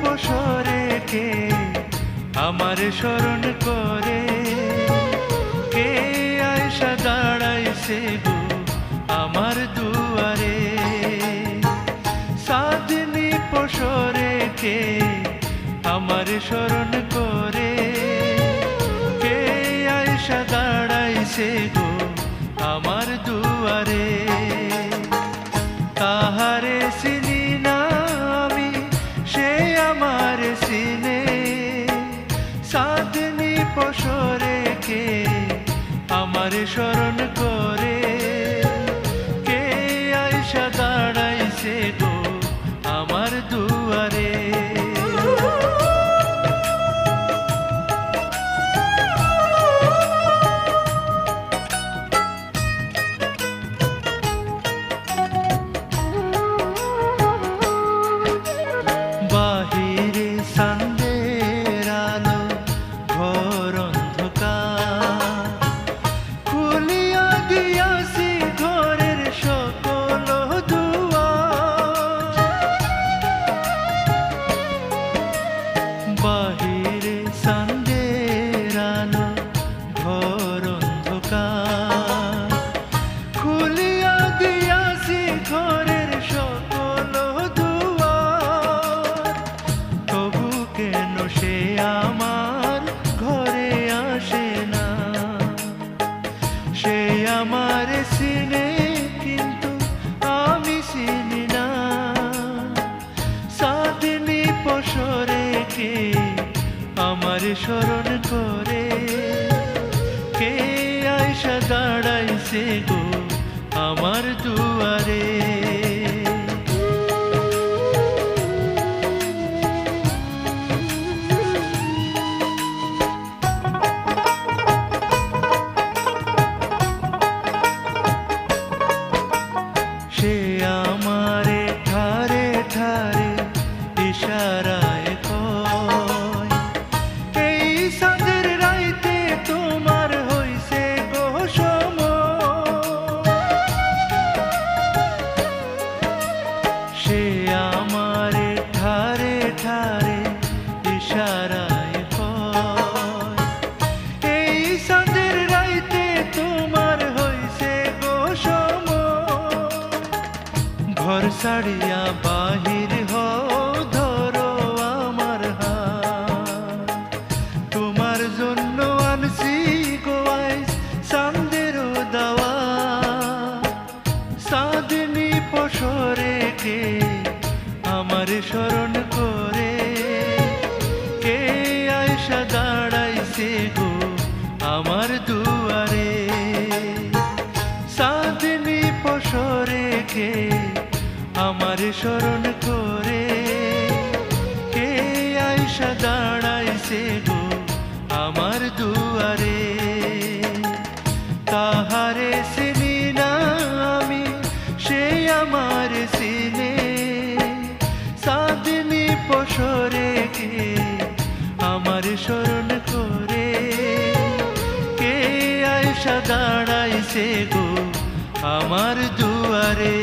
পোষরে কে আমার স্মরণ করে। কে আয়সা দাঁড়াইছে গো আমার দুয়ারে? সাজনি পোষরে কে আমার স্মরণ করে। কে আয়সা দাঁড়াইছে গো আমার দুয়ারে? আমার সিনে সাধনি পশরে কে সে আমার সিনে কিন্তু আমি চিনি না। সাদিনী পশরে কে আমার স্মরণ করে? কে আয়সা দাঁড়াইছে গো আমার দুয়ারে? ইশারায় কয়, এই সাদের রাইতে তোমার হইছে গো সময়। সে আমারে ঠারে ঠারে ইশারায় কয় আমার স্মরণ করে এসা দাঁড়াইছে গো আমার দুয়ারে।